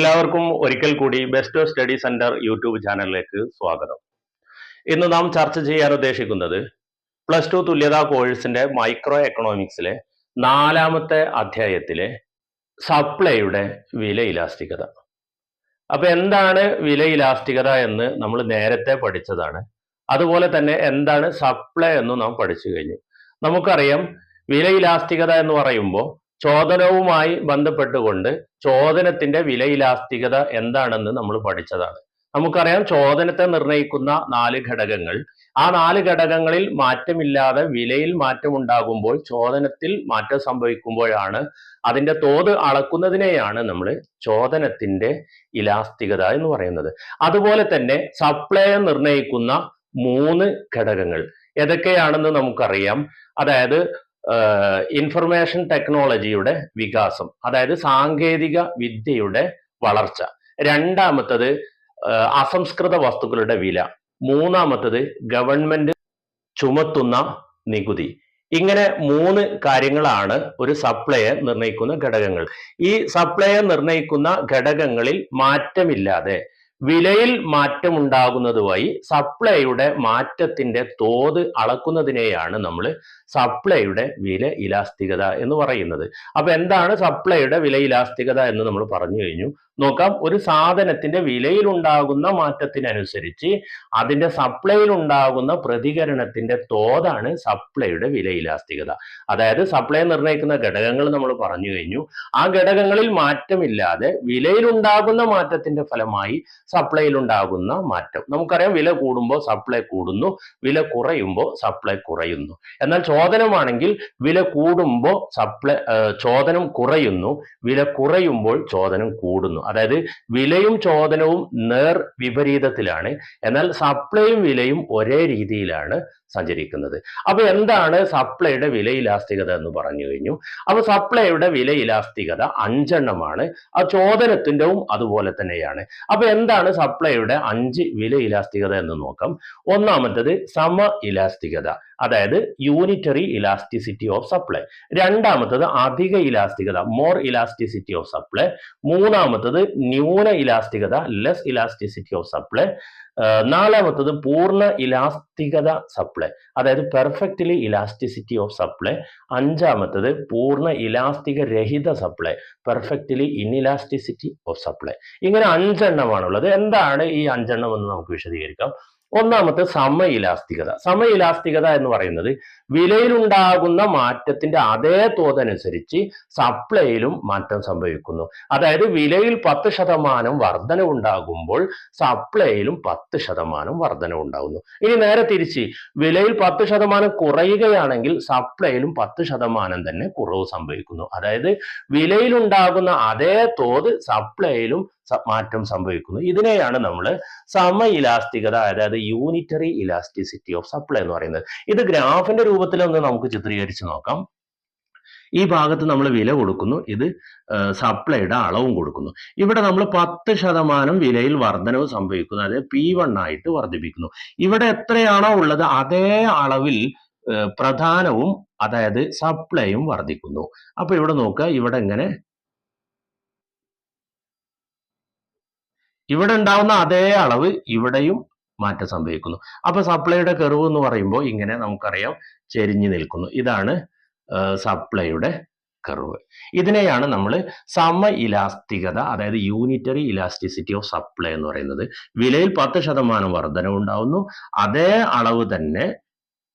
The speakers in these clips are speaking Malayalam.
എല്ലാവർക്കും ഒരിക്കൽ കൂടി ബെസ്റ്റ് സ്റ്റഡി സെന്റർ യൂട്യൂബ് ചാനലിലേക്ക് സ്വാഗതം. ഇന്ന് നാം ചർച്ച ചെയ്യാൻ ഉദ്ദേശിക്കുന്നത് പ്ലസ് ടു തുല്യതാ കോഴ്സിന്റെ മൈക്രോ എക്കണോമിക്സിലെ നാലാമത്തെ അധ്യായത്തിലെ സപ്ലൈയുടെ വില ഇലാസ്തികത. അപ്പൊ എന്താണ് വില ഇലാസ്തികത എന്ന് നമ്മൾ നേരത്തെ പഠിച്ചതാണ്. അതുപോലെ തന്നെ എന്താണ് സപ്ലൈ എന്ന് നാം പഠിച്ചു കഴിഞ്ഞു. നമുക്കറിയാം വില ഇലാസ്തികത എന്ന് പറയുമ്പോൾ ചോദനവുമായി ബന്ധപ്പെട്ടുകൊണ്ട് ചോദനത്തിന്റെ വിലയിലാസ്തികത എന്താണെന്ന് നമ്മൾ പഠിച്ചതാണ്. നമുക്കറിയാം ചോദനത്തെ നിർണയിക്കുന്ന നാല് ഘടകങ്ങൾ. ആ നാല് ഘടകങ്ങളിൽ മാറ്റമില്ലാതെ വിലയിൽ മാറ്റം ഉണ്ടാകുമ്പോൾ ചോദനത്തിൽ മാറ്റം സംഭവിക്കുമ്പോഴാണ് അതിന്റെ തോത് അളക്കുന്നതിനെയാണ് നമ്മൾ ചോദനത്തിന്റെ ഇലാസ്തികത എന്ന് പറയുന്നത്. അതുപോലെ തന്നെ സപ്ലൈയെ നിർണയിക്കുന്ന മൂന്ന് ഘടകങ്ങൾ. ഏതൊക്കെയാണെന്ന് നമുക്കറിയാം. അതായത് ഇൻഫർമേഷൻ ടെക്നോളജിയുടെ വികാസം അതായത് സാങ്കേതിക വിദ്യയുടെ വളർച്ച. രണ്ടാമത്തത് അസംസ്കൃത വസ്തുക്കളുടെ വില. മൂന്നാമത്തത് ഗവൺമെന്റ് ചുമത്തുന്ന നികുതി. ഇങ്ങനെ മൂന്ന് കാര്യങ്ങളാണ് ഒരു സപ്ലൈയെ നിർണയിക്കുന്ന ഘടകങ്ങൾ. ഈ സപ്ലൈയെ നിർണയിക്കുന്ന ഘടകങ്ങളിൽ മാറ്റമില്ലാതെ വിലയിൽ മാറ്റമുണ്ടാകുന്നതുമായി സപ്ലൈയുടെ മാറ്റത്തിന്റെ തോത് അളക്കുന്നതിനെയാണ് നമ്മൾ സപ്ലൈയുടെ വില ഇലാസ്തികത എന്ന് പറയുന്നത്. അപ്പൊ എന്താണ് സപ്ലൈയുടെ വില ഇലാസ്തികത എന്ന് നമ്മൾ പറഞ്ഞു കഴിഞ്ഞു. നോക്കാം. ഒരു സാധനത്തിന്റെ വിലയിൽ ഉണ്ടാകുന്ന മാറ്റത്തിനനുസരിച്ച് അതിന്റെ സപ്ലൈയിൽ ഉണ്ടാകുന്ന പ്രതികരണത്തിന്റെ തോതാണ് സപ്ലൈയുടെ വിലയിലാസ്തികത. അതായത് സപ്ലൈ നിർണയിക്കുന്ന ഘടകങ്ങൾ നമ്മൾ പറഞ്ഞു കഴിഞ്ഞു. ആ ഘടകങ്ങളിൽ മാറ്റമില്ലാതെ വിലയിലുണ്ടാകുന്ന മാറ്റത്തിന്റെ ഫലമായി സപ്ലൈയിൽ ഉണ്ടാകുന്ന മാറ്റം. നമുക്കറിയാം വില കൂടുമ്പോൾ സപ്ലൈ കൂടുന്നു വില കുറയുമ്പോൾ സപ്ലൈ കുറയുന്നു. എന്നാൽ ചോദനമാണെങ്കിൽ വില കൂടുമ്പോൾ സപ്ലൈ ചോദനം കുറയുന്നു വില കുറയുമ്പോൾ ചോദനം കൂടുന്നു. അതായത് വിലയും ചോദനവും നേർ വിപരീതത്തിലാണ്. എന്നാൽ സപ്ലൈയും വിലയും ഒരേ രീതിയിലാണ്. സഞ്ചരിക്കുന്നത്. അപ്പൊ എന്താണ് സപ്ലൈയുടെ വില ഇലാസ്തികത എന്ന് പറഞ്ഞു കഴിഞ്ഞു. അപ്പൊ സപ്ലൈയുടെ വില ഇലാസ്തികത അഞ്ചെണ്ണമാണ്. ആ ചോദനത്തിന്റെവും അതുപോലെ തന്നെയാണ്. അപ്പൊ എന്താണ് സപ്ലൈയുടെ അഞ്ച് വില ഇലാസ്തികത എന്ന് നോക്കാം. ഒന്നാമത്തത് സമ ഇലാസ്തികത അതായത് യൂണിറ്ററി ഇലാസ്റ്റിസിറ്റി ഓഫ് സപ്ലൈ രണ്ടാമത്തത് അധിക ഇലാസ്തികത മോർ ഇലാസ്റ്റിസിറ്റി ഓഫ് സപ്ലൈ മൂന്നാമത്തത് ന്യൂന ഇലാസ്തികത ലെസ് ഇലാസ്റ്റിസിറ്റി ഓഫ് സപ്ലൈ നാലാമത്തത് പൂർണ ഇലാസ്തികത സപ്ലൈ അതായത് പെർഫെക്റ്റ്ലി ഇലാസ്റ്റിസിറ്റി ഓഫ് സപ്ലൈ അഞ്ചാമത്തത് പൂർണ ഇലാസ്തിക രഹിത supply perfectly inelasticity of supply ഇങ്ങനെ അഞ്ചെണ്ണമാണുള്ളത്. എന്താണ് ഈ അഞ്ചെണ്ണം എന്ന് നമുക്ക് വിശദീകരിക്കാം. ഒന്നാമത്തെ സമ ഇലാസ്തികത സമ ഇലാസ്തികത എന്ന് പറയുന്നത് വിലയിലുണ്ടാകുന്ന മാറ്റത്തിന്റെ അതേ തോതനുസരിച്ച് സപ്ലൈയിലും മാറ്റം സംഭവിക്കുന്നു. അതായത് വിലയിൽ പത്ത് ശതമാനം വർധന ഉണ്ടാകുമ്പോൾ സപ്ലൈയിലും പത്ത് ശതമാനം വർധന ഉണ്ടാകുന്നു ഇനി നേരെ തിരിച്ച് വിലയിൽ പത്ത് ശതമാനം കുറയുകയാണെങ്കിൽ സപ്ലൈയിലും പത്ത് ശതമാനം തന്നെ കുറവ് സംഭവിക്കുന്നു. അതായത് വിലയിലുണ്ടാകുന്ന അതേ തോത് സപ്ലൈയിലും മാറ്റം സംഭവിക്കുന്നു. ഇതിനെയാണ് നമ്മൾ സമ ഇലാസ്തികത അതായത് യൂണിറ്ററി ഇലാസ്റ്റിസിറ്റി ഓഫ് സപ്ലൈ എന്ന് പറയുന്നത്. ഇത് ഗ്രാഫിന്റെ രൂപത്തിൽ ഒന്ന് നമുക്ക് ചിത്രീകരിച്ച് നോക്കാം. ഈ ഭാഗത്ത് നമ്മൾ വില കൊടുക്കുന്നു. ഇത് സപ്ലൈയുടെ അളവും കൊടുക്കുന്നു. ഇവിടെ നമ്മൾ പത്ത് ശതമാനം വിലയിൽ വർധനവ് സംഭവിക്കുന്നു. അതായത് പി വൺ ആയിട്ട് വർദ്ധിപ്പിക്കുന്നു. ഇവിടെ എത്രയാണോ ഉള്ളത് അതേ അളവിൽ പ്രധാനവും അതായത് സപ്ലൈയും വർദ്ധിക്കുന്നു. അപ്പൊ ഇവിടെ നോക്കുക ഇവിടെ ഇങ്ങനെ ഇവിടെ ഉണ്ടാവുന്ന അതേ അളവ് ഇവിടെയും മാറ്റം സംഭവിക്കുന്നു. അപ്പൊ സപ്ലൈയുടെ കെറിവ് എന്ന് പറയുമ്പോൾ ഇങ്ങനെ നമുക്കറിയാം ചെരിഞ്ഞു നിൽക്കുന്നു. ഇതാണ് സപ്ലൈയുടെ കർവ് ഇതിനെയാണ് നമ്മൾ സമ ഇലാസ്തികത അതായത് യൂണിറ്ററി ഇലാസ്റ്റിസിറ്റി ഓഫ് സപ്ലൈ എന്ന് പറയുന്നത്. വിലയിൽ പത്ത് ശതമാനം വർധനവുണ്ടാവുന്നു. അതേ അളവ് തന്നെ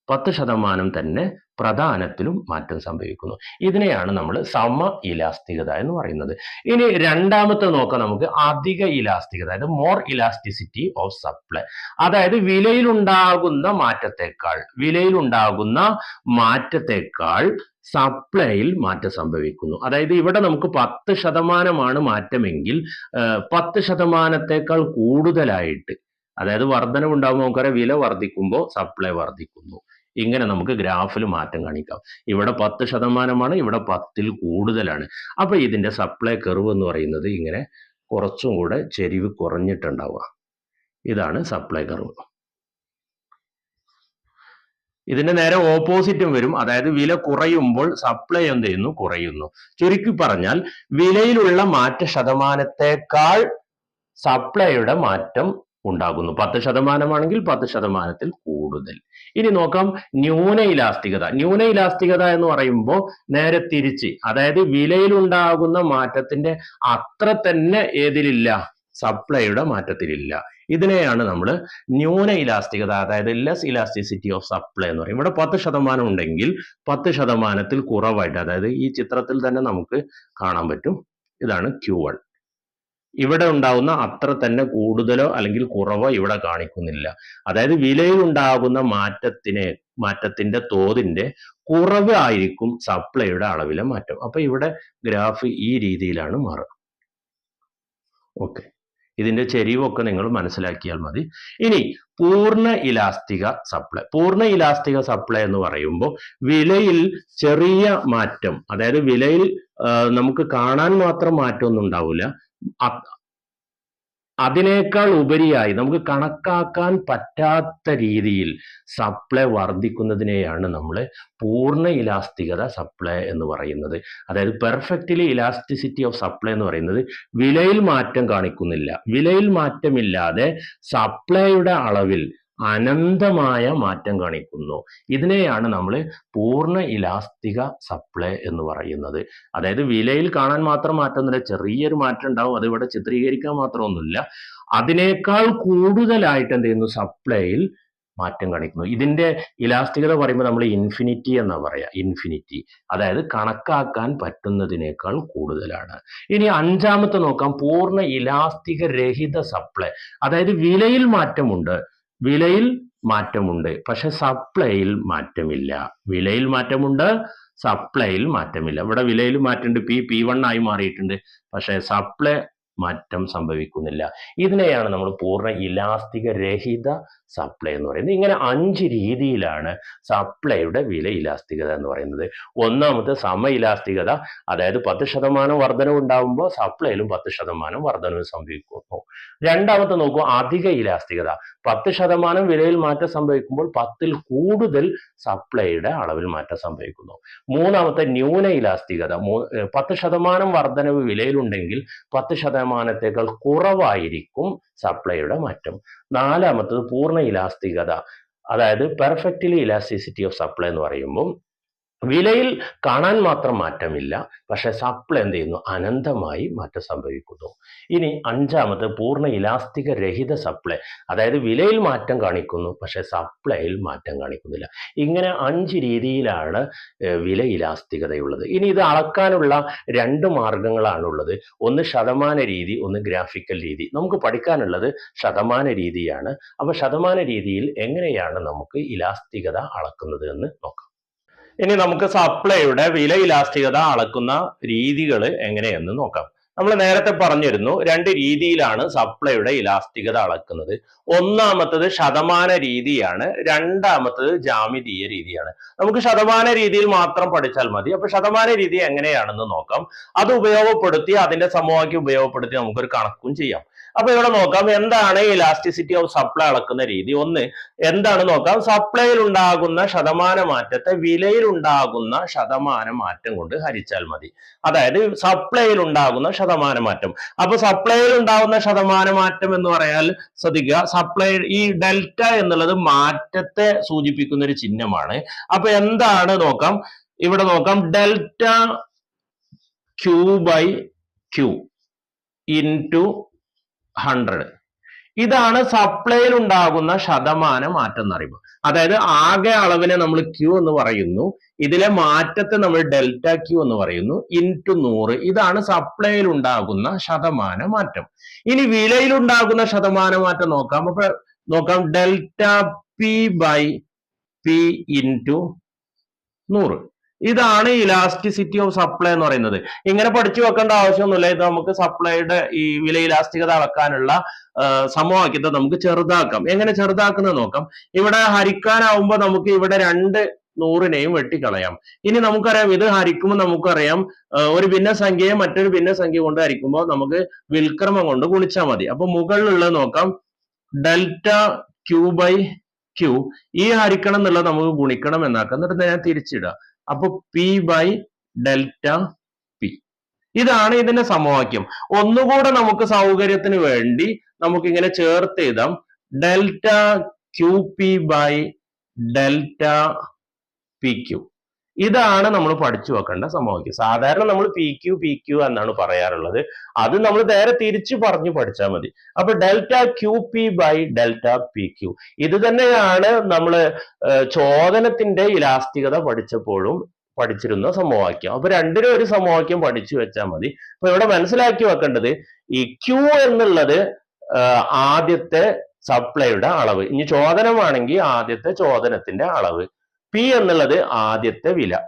പത്ത് ശതമാനം തന്നെ പ്രധാനത്തിലും മാറ്റം സംഭവിക്കുന്നു. ഇതിനെയാണ് നമ്മൾ സമ ഇലാസ്തികത എന്ന് പറയുന്നത്. ഇനി രണ്ടാമത്തെ നോക്കാം നമുക്ക് അധിക ഇലാസ്തികത അതായത് മോർ ഇലാസ്റ്റിസിറ്റി ഓഫ് സപ്ലൈ അതായത് വിലയിലുണ്ടാകുന്ന മാറ്റത്തെക്കാൾ വിലയിലുണ്ടാകുന്ന മാറ്റത്തെക്കാൾ സപ്ലൈയിൽ മാറ്റം സംഭവിക്കുന്നു. അതായത് ഇവിടെ നമുക്ക് പത്ത് ശതമാനമാണ് മാറ്റമെങ്കിൽ പത്ത് ശതമാനത്തേക്കാൾ കൂടുതലായിട്ട് അതായത് വർധനവുണ്ടാകുമ്പോൾ നമുക്കറിയാം വില വർദ്ധിക്കുമ്പോൾ സപ്ലൈ വർദ്ധിക്കുന്നു ഇങ്ങനെ നമുക്ക് ഗ്രാഫിൽ മാറ്റം കാണിക്കാം. ഇവിടെ പത്ത് ശതമാനമാണ് ഇവിടെ പത്തിൽ കൂടുതലാണ്. അപ്പോൾ ഇതിന്റെ സപ്ലൈ കെറിവ് എന്ന് പറയുന്നത് ഇങ്ങനെ കുറച്ചും കൂടെ ചെരിവ് കുറഞ്ഞിട്ടുണ്ടാവുക. ഇതാണ് സപ്ലൈ കർവ് ഇതിന്റെ നേരെ ഓപ്പോസിറ്റും വരും. അതായത് വില കുറയുമ്പോൾ സപ്ലൈ എന്ത് ചെയ്യുന്നു? കുറയുന്നു. ചുരുക്കി പറഞ്ഞാൽ വിലയിലുള്ള മാറ്റ ശതമാനത്തെക്കാൾ സപ്ലൈയുടെ മാറ്റം ഉണ്ടാകുന്നു. പത്ത് ശതമാനമാണെങ്കിൽ പത്ത് ശതമാനത്തിൽ കൂടുതൽ. ഇനി നോക്കാം ന്യൂന ഇലാസ്തികത. ന്യൂന ഇലാസ്തികത എന്ന് പറയുമ്പോൾ നേരെ തിരിച്ച് അതായത് വിലയിലുണ്ടാകുന്ന മാറ്റത്തിന്റെ അത്ര തന്നെ ഏതിലില്ല സപ്ലൈയുടെ മാറ്റത്തിലില്ല. ഇതിനെയാണ് നമ്മൾ ന്യൂന ഇലാസ്തികത അതായത് ലെസ് ഇലാസ്റ്റിസിറ്റി ഓഫ് സപ്ലൈ എന്ന് പറയും. ഇവിടെ പത്ത് ശതമാനം ഉണ്ടെങ്കിൽ പത്ത് ശതമാനത്തിൽ കുറവായിട്ട് അതായത് ഈ ചിത്രത്തിൽ തന്നെ നമുക്ക് കാണാൻ പറ്റും. ഇതാണ് ക്യൂ വൺ. ഇവിടെ ഉണ്ടാവുന്ന അത്ര തന്നെ കൂടുതലോ അല്ലെങ്കിൽ കുറവോ ഇവിടെ കാണിക്കുന്നില്ല. അതായത് വിലയിൽ ഉണ്ടാകുന്ന മാറ്റത്തിനെ മാറ്റത്തിന്റെ തോതിന്റെ കുറവ് ആയിരിക്കും സപ്ലൈയുടെ അളവിലെ മാറ്റം. അപ്പൊ ഇവിടെ ഗ്രാഫ് ഈ രീതിയിലാണ് മാറുക. ഓക്കെ. ഇതിന്റെ ചെരിവൊക്കെ നിങ്ങൾ മനസ്സിലാക്കിയാൽ മതി. ഇനി പൂർണ ഇലാസ്തിക സപ്ലൈ. പൂർണ ഇലാസ്തിക സപ്ലൈ എന്ന് പറയുമ്പോൾ വിലയിൽ ചെറിയ മാറ്റം അതായത് വിലയിൽ നമുക്ക് കാണാൻ മാത്രം മാറ്റമൊന്നും ഉണ്ടാവില്ല. അതിനേക്കാൾ ഉപരിയായി നമുക്ക് കണക്കാക്കാൻ പറ്റാത്ത രീതിയിൽ സപ്ലൈ വർദ്ധിക്കുന്നതിനെയാണ് നമ്മൾ പൂർണ ഇലാസ്തികത സപ്ലൈ എന്ന് പറയുന്നത്. അതായത് പെർഫെക്റ്റ്ലി ഇലാസ്റ്റിസിറ്റി ഓഫ് സപ്ലൈ എന്ന് പറയുന്നത് വിലയിൽ മാറ്റം കാണിക്കുന്നില്ല. വിലയിൽ മാറ്റമില്ലാതെ സപ്ലൈയുടെ അളവിൽ അനന്തമായ മാറ്റം കാണിക്കുന്നു. ഇതിനെയാണ് നമ്മൾ പൂർണ ഇലാസ്തിക സപ്ലൈ എന്ന് പറയുന്നത്. അതായത് വിലയിൽ കാണാൻ മാത്രം മാറ്റമൊന്നുമില്ല ചെറിയൊരു മാറ്റം ഉണ്ടാവും അത് ഇവിടെ ചിത്രീകരിക്കാൻ മാത്രമൊന്നുമില്ല. അതിനേക്കാൾ കൂടുതലായിട്ട് എന്ത് ചെയ്യുന്നു? സപ്ലൈയിൽ മാറ്റം കാണിക്കുന്നു. ഇതിന്റെ ഇലാസ്തികത പറയുമ്പോൾ നമ്മൾ ഇൻഫിനിറ്റി എന്നാ പറയാ. ഇൻഫിനിറ്റി. അതായത് കണക്കാക്കാൻ പറ്റുന്നതിനേക്കാൾ കൂടുതലാണ്. ഇനി അഞ്ചാമത്തെ നോക്കാം. പൂർണ ഇലാസ്തിക രഹിത സപ്ലൈ. അതായത് വിലയിൽ മാറ്റമുണ്ട്. വിലയിൽ മാറ്റമുണ്ട്. പക്ഷെ സപ്ലൈയിൽ മാറ്റമില്ല. വിലയിൽ മാറ്റമുണ്ട് സപ്ലൈയിൽ മാറ്റമില്ല. ഇവിടെ വിലയിൽ മാറ്റമുണ്ട്. പി പി വൺ ആയി മാറിയിട്ടുണ്ട്. പക്ഷേ സപ്ലൈ മാറ്റം സംഭവിക്കുന്നില്ല. ഇതിനെയാണ് നമ്മൾ പൂർണ ഇലാസ്തിക രഹിത സപ്ലൈ എന്ന് പറയുന്നത്. ഇങ്ങനെ അഞ്ച് രീതിയിലാണ് സപ്ലൈയുടെ വില ഇലാസ്തികത എന്ന് പറയുന്നത്. ഒന്നാമത്തെ സമ ഇലാസ്തികത അതായത് പത്ത് ശതമാനം വർധനവ് ഉണ്ടാകുമ്പോൾ സപ്ലൈയിലും പത്ത് ശതമാനം വർധനവ് സംഭവിക്കുന്നു. രണ്ടാമത്തെ നോക്കൂ അധിക ഇലാസ്തികത. പത്ത് ശതമാനം വിലയിൽ മാറ്റം സംഭവിക്കുമ്പോൾ പത്തിൽ കൂടുതൽ സപ്ലൈയുടെ അളവിൽ മാറ്റം സംഭവിക്കുന്നു. മൂന്നാമത്തെ ന്യൂന ഇലാസ്തികത പത്ത് ശതമാനം വർധനവ് വിലയിലുണ്ടെങ്കിൽ പത്ത് ശതമാനത്തേക്കാൾ കുറവായിരിക്കും സപ്ലൈയുടെ മാറ്റം. നാലാമത്തത് പൂർണ ഇലാസ്തികത. അതായത് പെർഫെക്റ്റ്ലി ഇലാസ്റ്റിസിറ്റി ഓഫ് സപ്ലൈ എന്ന് പറയുമ്പോൾ വിലയിൽ കാണാൻ മാത്രം മാറ്റമില്ല. പക്ഷെ സപ്ലൈ എന്ത് ചെയ്യുന്നു? അനന്തമായി മാറ്റം സംഭവിക്കുന്നു. ഇനി അഞ്ചാമത് പൂർണ ഇലാസ്തിക രഹിത സപ്ലൈ അതായത് വിലയിൽ മാറ്റം കാണിക്കുന്നു പക്ഷെ സപ്ലൈയിൽ മാറ്റം കാണിക്കുന്നില്ല. ഇങ്ങനെ അഞ്ച് രീതിയിലാണ് വില ഇലാസ്തികതയുള്ളത്. ഇനി ഇത് അളക്കാനുള്ള രണ്ട് മാർഗങ്ങളാണുള്ളത്. ഒന്ന് ശതമാന രീതി ഒന്ന് ഗ്രാഫിക്കൽ രീതി. നമുക്ക് പഠിക്കാനുള്ളത് ശതമാന രീതിയാണ്. അപ്പൊ ശതമാന രീതിയിൽ എങ്ങനെയാണ് നമുക്ക് ഇലാസ്തികത അളക്കുന്നത് എന്ന് നോക്കാം. ഇനി നമുക്ക് സപ്ലൈയുടെ വില ഇലാസ്തികത അളക്കുന്ന രീതികൾ എങ്ങനെയെന്ന് നോക്കാം. നമ്മൾ നേരത്തെ പറഞ്ഞിരുന്നു രണ്ട് രീതിയിലാണ് സപ്ലൈയുടെ ഇലാസ്തികത അളക്കുന്നത്. ഒന്നാമത്തത് ശതമാന രീതിയാണ് രണ്ടാമത്തത് ജാമിതീയ രീതിയാണ്. നമുക്ക് ശതമാന രീതിയിൽ മാത്രം പഠിച്ചാൽ മതി. അപ്പൊ ശതമാന രീതി എങ്ങനെയാണെന്ന് നോക്കാം. അത് ഉപയോഗപ്പെടുത്തി അതിന്റെ സമവാക്യം ഉപയോഗപ്പെടുത്തി നമുക്കൊരു കണക്കും ചെയ്യാം. അപ്പൊ ഇവിടെ നോക്കാം എന്താണ് ഇലാസ്റ്റിസിറ്റി ഓഫ് സപ്ലൈ അളക്കുന്ന രീതി. ഒന്ന് എന്താണ് നോക്കാം? സപ്ലൈയിൽ ഉണ്ടാകുന്ന ശതമാന മാറ്റത്തെ വിലയിൽ ഉണ്ടാകുന്ന ശതമാന മാറ്റം കൊണ്ട് ഹരിച്ചാൽ മതി. അതായത് സപ്ലൈയിൽ ഉണ്ടാകുന്ന ശതമാന മാറ്റം. അപ്പൊ സപ്ലൈയിൽ ഉണ്ടാകുന്ന ശതമാന മാറ്റം എന്ന് പറയാൽ ശ്രദ്ധിക്കുക സപ്ലൈ ഈ ഡെൽറ്റ എന്നുള്ളത് മാറ്റത്തെ സൂചിപ്പിക്കുന്ന ഒരു ചിഹ്നമാണ്. അപ്പൊ എന്താണ് നോക്കാം? ഇവിടെ നോക്കാം delta Q by Q into hundred ഇതാണ് സപ്ലൈയിൽ ഉണ്ടാകുന്ന ശതമാന മാറ്റം എന്ന് പറയുമ്പോൾ അതായത് ആകെ അളവിനെ നമ്മൾ ക്യൂ എന്ന് പറയുന്നു. ഇതിലെ മാറ്റത്തെ നമ്മൾ ഡെൽറ്റ ക്യൂ എന്ന് പറയുന്നു. ഇന്റു നൂറ്. ഇതാണ് സപ്ലൈയിൽ ഉണ്ടാകുന്ന ശതമാന മാറ്റം. ഇനി വിലയിൽ ഉണ്ടാകുന്ന ശതമാന മാറ്റം നോക്കാം. അപ്പൊ നോക്കാം. Delta P by P into നൂറ്. ഇതാണ് ഇലാസ്റ്റിസിറ്റി ഓഫ് സപ്ലൈ എന്ന് പറയുന്നത്. ഇങ്ങനെ പഠിച്ചു വെക്കേണ്ട ആവശ്യമൊന്നുമില്ല. ഇത് നമുക്ക് സപ്ലൈയുടെ ഈ വില ഇലാസ്റ്റികത അളക്കാനുള്ള സമവാക്യത്തെ നമുക്ക് ചെറുതാക്കാം. എങ്ങനെ ചെറുതാക്കുന്നത് നോക്കാം. ഇവിടെ ഹരിക്കാനാവുമ്പോൾ നമുക്ക് ഇവിടെ രണ്ട് നൂറിനെയും വെട്ടിക്കളയാം. ഇനി നമുക്കറിയാം ഇത് ഹരിക്കുമ്പോൾ നമുക്കറിയാം ഒരു ഭിന്നസംഖ്യയെ മറ്റൊരു ഭിന്നസംഖ്യ കൊണ്ട് ഹരിക്കുമ്പോൾ നമുക്ക് വിൽക്രമം കൊണ്ട് ഗുണിച്ചാൽ മതി. അപ്പൊ മുകളിലുള്ളത് നോക്കാം. Delta Q by Q. ഈ ഹരിക്കണം എന്നുള്ളത് നമുക്ക് ഗുണിക്കണം എന്നാക്കാം. എന്നിട്ട് ഞാൻ തിരിച്ചിടുക. അപ്പൊ പി ബൈ ഡെൽറ്റ പി ഇതാണ് ഇതിന്റെ സമവാക്യം. ഒന്നുകൂടെ നമുക്ക് സൗകര്യത്തിന് വേണ്ടി നമുക്ക് ഇങ്ങനെ ചേർത്ത് എഴുതാം. Delta Q P by delta P Q ഇതാണ് നമ്മൾ പഠിച്ചു വെക്കേണ്ട സമവാക്യം സാധാരണ നമ്മൾ പി ക്യു പി ക്യു എന്നാണ് പറയാറുള്ളത്. അത് നമ്മൾ നേരെ തിരിച്ചു പറഞ്ഞു പഠിച്ചാൽ മതി. അപ്പൊ delta Q P by delta P Q ഇത് തന്നെയാണ് നമ്മൾ ചോദനത്തിന്റെ ഇലാസ്തികത പഠിച്ചപ്പോഴും പഠിച്ചിരുന്ന സമവാക്യം. അപ്പൊ രണ്ടിനും ഒരു സമവാക്യം പഠിച്ചു വെച്ചാൽ മതി. അപ്പൊ ഇവിടെ മനസ്സിലാക്കി വെക്കേണ്ടത് ഈ ക്യൂ എന്നുള്ളത് ആദ്യത്തെ സപ്ലൈയുടെ അളവ്. ഇനി ചോദനമാണെങ്കിൽ ആദ്യത്തെ ചോദനത്തിന്റെ അളവ്. പി എന്നുള്ളത് ആദ്യത്തെ വില.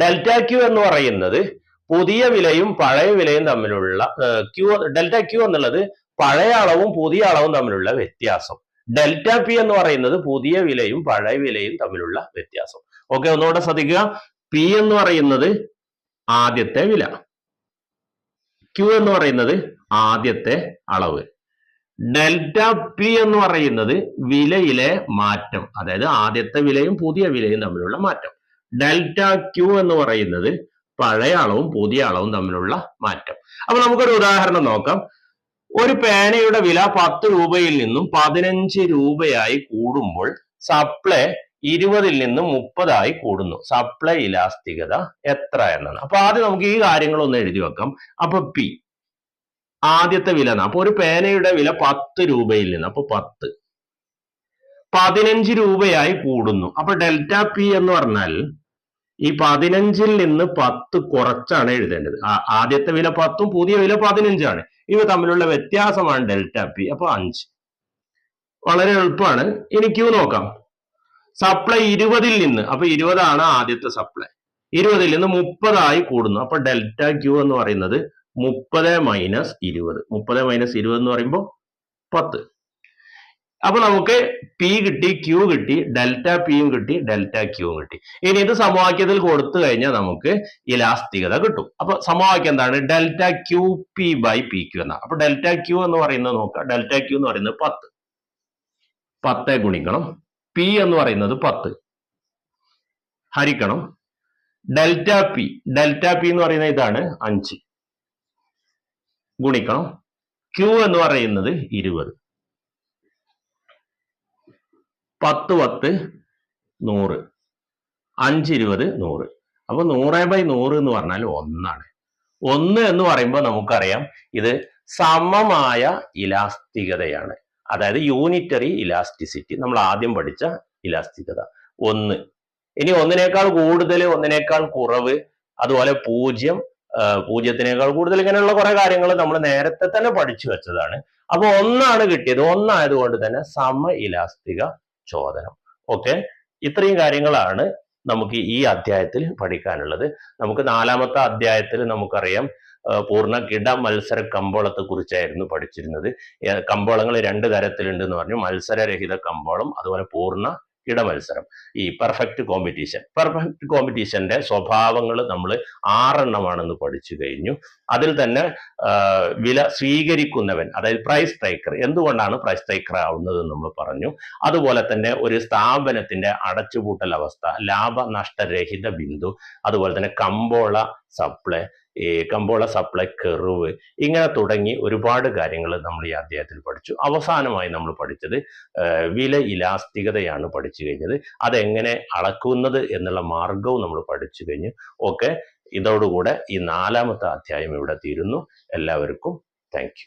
ഡെൽറ്റ ക്യൂ എന്ന് പറയുന്നത് പുതിയ വിലയും പഴയ വിലയും തമ്മിലുള്ള ക്യൂ ഡെൽറ്റ ക്യൂ എന്നുള്ളത് പഴയ അളവും പുതിയ അളവും തമ്മിലുള്ള വ്യത്യാസം. ഡെൽറ്റ പി എന്ന് പറയുന്നത് പുതിയ വിലയും പഴയ വിലയും തമ്മിലുള്ള വ്യത്യാസം. ഓക്കെ ഒന്നുകൂടെ ശ്രദ്ധിക്കുക. പി എന്ന് പറയുന്നത് ആദ്യത്തെ വില. ക്യൂ എന്ന് പറയുന്നത് ആദ്യത്തെ അളവ്. ഡെൽറ്റ പി എന്ന് പറയുന്നത് വിലയിലെ മാറ്റം. അതായത് ആദ്യത്തെ വിലയും പുതിയ വിലയും തമ്മിലുള്ള മാറ്റം. ഡെൽറ്റ ക്യൂ എന്ന് പറയുന്നത് പഴയ അളവും പുതിയ അളവും തമ്മിലുള്ള മാറ്റം. അപ്പൊ നമുക്കൊരു ഉദാഹരണം നോക്കാം. ഒരു പേനയുടെ വില പത്ത് രൂപയിൽ നിന്നും പതിനഞ്ച് രൂപയായി കൂടുമ്പോൾ സപ്ലൈ ഇരുപതിൽ നിന്നും മുപ്പതായി കൂടുന്നു. സപ്ലൈ ഇലാസ്തികത എത്ര എന്നാണ്. അപ്പൊ ആദ്യം നമുക്ക് ഈ കാര്യങ്ങളൊന്ന് എഴുതി വെക്കാം. അപ്പൊ പി ആദ്യത്തെ വില എന്നാ. അപ്പൊ ഒരു പേനയുടെ വില പത്ത് രൂപയിൽ നിന്ന് അപ്പൊ പത്ത്. പതിനഞ്ച് രൂപയായി കൂടുന്നു. അപ്പൊ ഡെൽറ്റ പി എന്ന് പറഞ്ഞാൽ ഈ പതിനഞ്ചിൽ നിന്ന് പത്ത് കുറച്ചാണ് എഴുതേണ്ടത്. ആദ്യത്തെ വില പത്തും പുതിയ വില പതിനഞ്ചാണ്. ഇവ തമ്മിലുള്ള വ്യത്യാസമാണ് ഡെൽറ്റ പി. അപ്പൊ അഞ്ച്. വളരെ എളുപ്പമാണ്. ഇനി ക്യൂ നോക്കാം. സപ്ലൈ ഇരുപതിൽ നിന്ന് അപ്പൊ ഇരുപതാണ് ആദ്യത്തെ സപ്ലൈ. ഇരുപതിൽ നിന്ന് മുപ്പതായി കൂടുന്നു. അപ്പൊ ഡെൽറ്റ ക്യൂ എന്ന് പറയുന്നത് മുപ്പത് മൈനസ് ഇരുപത്. മുപ്പത് മൈനസ് ഇരുപത് എന്ന് പറയുമ്പോൾ പത്ത്. അപ്പൊ നമുക്ക് പി കിട്ടി ക്യൂ കിട്ടി ഡെൽറ്റ പിയും കിട്ടി ഡെൽറ്റ ക്യൂവും കിട്ടി. ഇനി ഇത് സമവാക്യത്തിൽ കൊടുത്തു കഴിഞ്ഞാൽ നമുക്ക് ഇലാസ്തികത കിട്ടും. അപ്പൊ സമവാക്യം എന്താണ്? Delta Q P by P Q എന്നാണ് അപ്പൊ ഡെൽറ്റ ക്യൂ എന്ന് പറയുന്നത് നോക്കുക ഡെൽറ്റ ക്യൂ എന്ന് പറയുന്നത് പത്ത്. പത്ത് ഗുണിക്കണം. പി എന്ന് പറയുന്നത് പത്ത്. ഹരിക്കണം. ഡെൽറ്റ പി ഡെൽറ്റ പി എന്ന് പറയുന്നത് ഇതാണ് അഞ്ച്. ഗുണിക്കണം. ക്യൂ എന്ന് പറയുന്നത് ഇരുപത്. പത്ത് പത്ത് നൂറ്. അഞ്ച് ഇരുപത് നൂറ്. അപ്പൊ നൂറ് ബൈ നൂറ് എന്ന് പറഞ്ഞാൽ ഒന്നാണ്. ഒന്ന് എന്ന് പറയുമ്പോൾ നമുക്കറിയാം ഇത് സമമായ ഇലാസ്തികതയാണ്. അതായത് യൂണിറ്ററി ഇലാസ്റ്റിസിറ്റി. നമ്മൾ ആദ്യം പഠിച്ച ഇലാസ്തികത. ഒന്ന്. ഇനി ഒന്നിനേക്കാൾ കൂടുതൽ ഒന്നിനേക്കാൾ കുറവ് അതുപോലെ പൂജ്യം പൂജ്യത്തിനേക്കാൾ കൂടുതൽ ഇങ്ങനെയുള്ള കുറെ കാര്യങ്ങൾ നമ്മൾ നേരത്തെ തന്നെ പഠിച്ചു വെച്ചതാണ്. അപ്പൊ ഒന്നാണ് കിട്ടിയത്. ഒന്നായതുകൊണ്ട് തന്നെ സമ ഇലാസ്തിക ചോദനം. ഓക്കെ? ഇത്രയും കാര്യങ്ങളാണ് നമുക്ക് ഈ അധ്യായത്തിൽ പഠിക്കാനുള്ളത്. നമുക്ക് നാലാമത്തെ അധ്യായത്തിൽ നമുക്കറിയാം പൂർണ കിട മത്സര കമ്പോളത്തെ കുറിച്ചായിരുന്നു പഠിച്ചിരുന്നത്. കമ്പോളങ്ങൾ രണ്ട് തരത്തിലുണ്ട് എന്ന് പറഞ്ഞു. മത്സരരഹിത കമ്പോളം അതുപോലെ പൂർണ കിട മത്സരം ഈ പെർഫെക്റ്റ് കോമ്പറ്റീഷൻ പെർഫെക്റ്റ് കോമ്പറ്റീഷന്റെ സ്വഭാവങ്ങൾ നമ്മൾ ആറെണ്ണമാണെന്ന് പഠിച്ചു കഴിഞ്ഞു. അതിൽ തന്നെ വില സ്വീകരിക്കുന്നവൻ അതായത് പ്രൈസ് ടൈക്കർ എന്തുകൊണ്ടാണ് പ്രൈസ് ടൈക്കർ ആവുന്നത് നമ്മൾ പറഞ്ഞു. അതുപോലെ തന്നെ ഒരു സ്ഥാപനത്തിന്റെ അടച്ചുപൂട്ടൽ അവസ്ഥ ലാഭനഷ്ടരഹിത ബിന്ദു അതുപോലെ തന്നെ കമ്പോള സപ്ലൈ കമ്പോള സപ്ലൈ കെറിവ് ഇങ്ങനെ തുടങ്ങി ഒരുപാട് കാര്യങ്ങൾ നമ്മൾ ഈ അധ്യായത്തിൽ പഠിച്ചു. അവസാനമായി നമ്മൾ പഠിച്ചത് വില ഇലാസ്തികതയാണ് പഠിച്ചു കഴിഞ്ഞത്. അതെങ്ങനെ അളക്കുന്നത് എന്നുള്ള മാർഗവും നമ്മൾ പഠിച്ചു കഴിഞ്ഞു. ഓക്കെ ഇതോടുകൂടെ ഈ നാലാമത്തെ അധ്യായം ഇവിടെ തീരുന്നു. എല്ലാവർക്കും താങ്ക്